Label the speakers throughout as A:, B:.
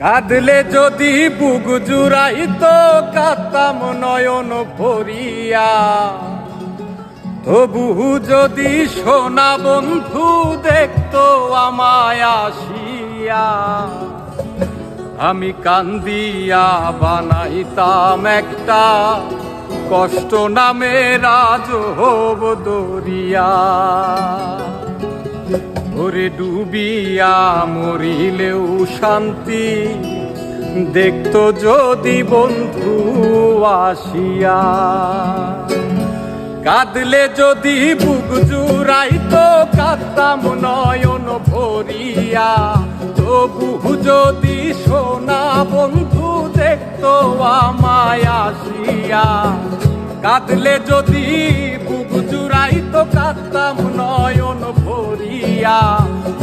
A: কাঁদলে যদি বুক জুড়াইতো কাতাম নয়ন ভরিয়া। তবু যদি সোনা বন্ধু দেখতো আমায় আসিয়া। আমি কান্দিয়া বানাইতাম একটা কষ্ট নামে রাজহব দরিয়া। ওরে ডুবিয়া মরিলেও শান্তি। দেখতো যদি বন্ধু আসিয়া। কাঁদলে যদি বুক জুড়াইতো, কাঁদতাম নয়ন ভরিয়া। তবু যদি সোনা বন্ধু দেখতো আমায় আসিয়া। কাঁদলে যদি বুক জুড়াইতো, কাঁদতাম নয়ন ভরিয়া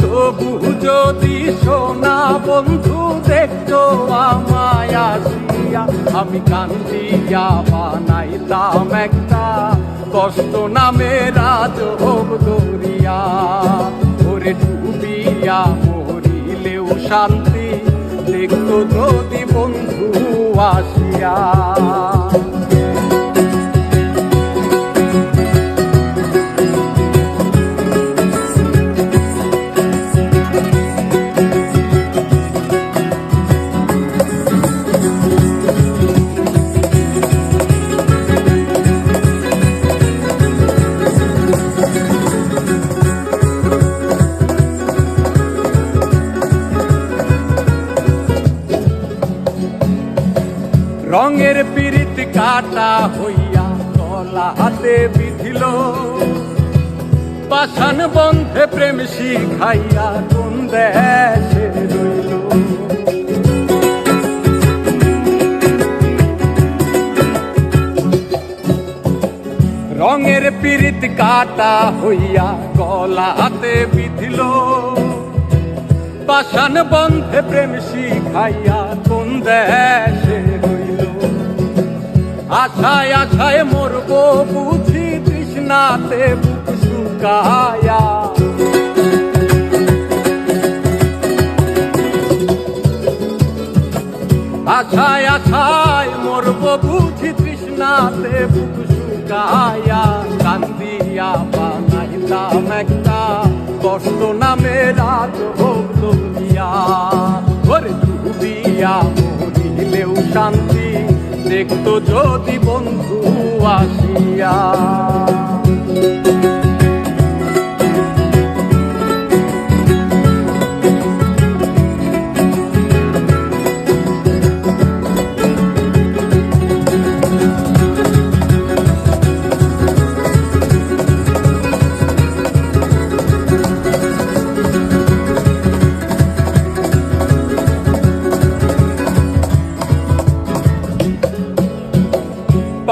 A: তবু যদি সোনা বন্ধু দেখতো আমায় আসিয়া, আমি কান্দিয়া বানাইতাম একটা কষ্ট নামে রাজ হোক দরিয়া ওরে ডুবিয়া মরিলেও শান্তি, দেখতো যদি বন্ধু আসিয়া। রঙের পিরিত কাটা হইয়া কলা হাতে বিধিল। পাষাণ বন্ধে প্রেম শিখাইয়া কোন দেশে রইল? রঙের পিরিত কাটা হইয়া গলা হাতে বিধিল। পাষাণ বন্ধে প্রেম শিখাইয়া কোন দেশে আশায় আশায় মরব বুঝি তৃষ্ণাতে বুক শুকায়া। আশায় আশায় মরব বুঝি তৃষ্ণাতে বুক শুকায়া। কান্দিয়া বানাইলাম একটা কষ্ট নামে রাত হোক দুনিয়া। ওরে ডুবিয়া মরিলেও শান্তি দেখতো যদি বন্ধু আসিয়া।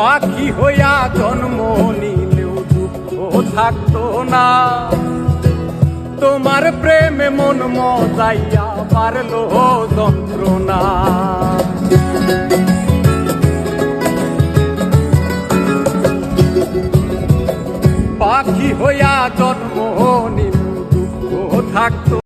A: পাখি হইয়া জন্ম নিলেও দুঃখ থাকতো না। তোমার প্রেমে মন মজাইয়া পারল যন্ত্রণা। পাখি হইয়া জন্ম নিলেও দুঃখ থাকতো